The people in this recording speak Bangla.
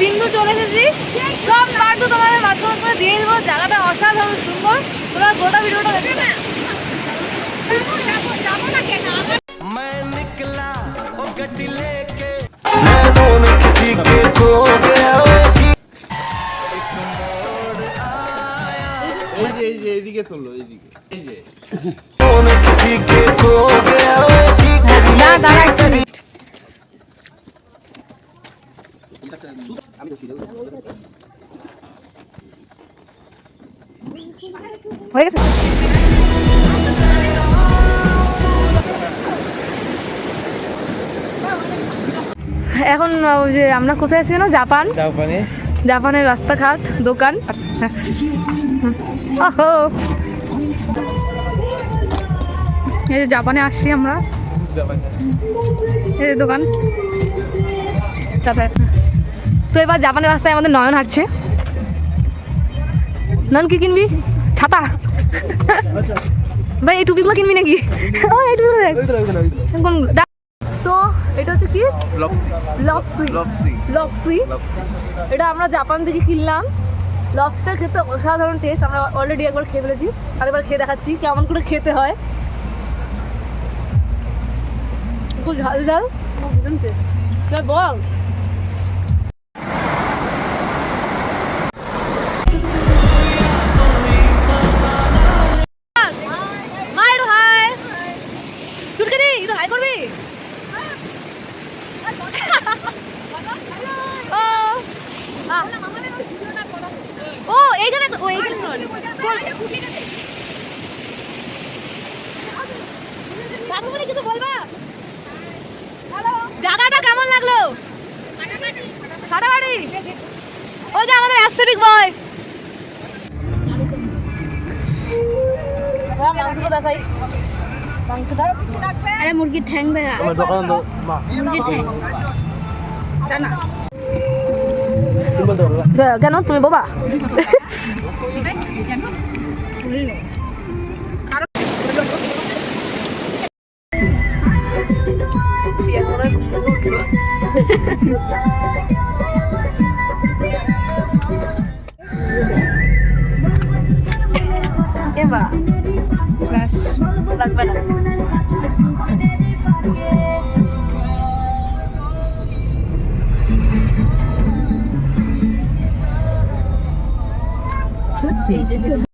বিন্দু চলে এসেছি। সব পার তো তোমাদের মাঝখান করে দিয়ে দেবো। জায়গাটা অসাধারণ সুন্দর। তোমরা গোটা ভিডিওটা দেখবে না দাঁড়া হয়ে গেছে? এখন ওই যে আমরা কোথায় আছি না জাপান। জাপানে। জাপানের রাস্তাঘাট দোকান। ওহো। এই যে জাপানে আসছি আমরা। এই যে দোকান। যাতায়াত। তো এবার জাপানের রাস্তায় আমাদের নয়ন হাঁটছে। নয়ন কি কিনবি? ছাতা। ভাই এই টুপিগুলো কিনবি নাকি? ও এই টুপিগুলো দেখ। তো এটা হচ্ছে কি? লপসি লপসি এটা আমরা জাপান থেকে কিনলাম। লবস্টার খেতে অসাধারণ টেস্ট আমরা অলরেডি একবার খেয়ে ফেলেছি। আরেকবার খেয়ে দেখাচ্ছি কেমন করে খেতে হয়। খুব ঝাল ঝাল। খুব ভীষণ টেস্ট বল। হাই করবি? ও এইখানে ও, এইখানে কিছু বলবা? জায়গাটা কেমন লাগল? ফাটাফাটি। ওই যে আমাদের অ্যাস্থেটিক বয় দেখাই। আরে মুরগির ঠ্যাং দেখা আমার দোকান তো মা মুরগির ঠ্যাং জানা কেন তুমি বাবা Bukas. Bukas pala. Agent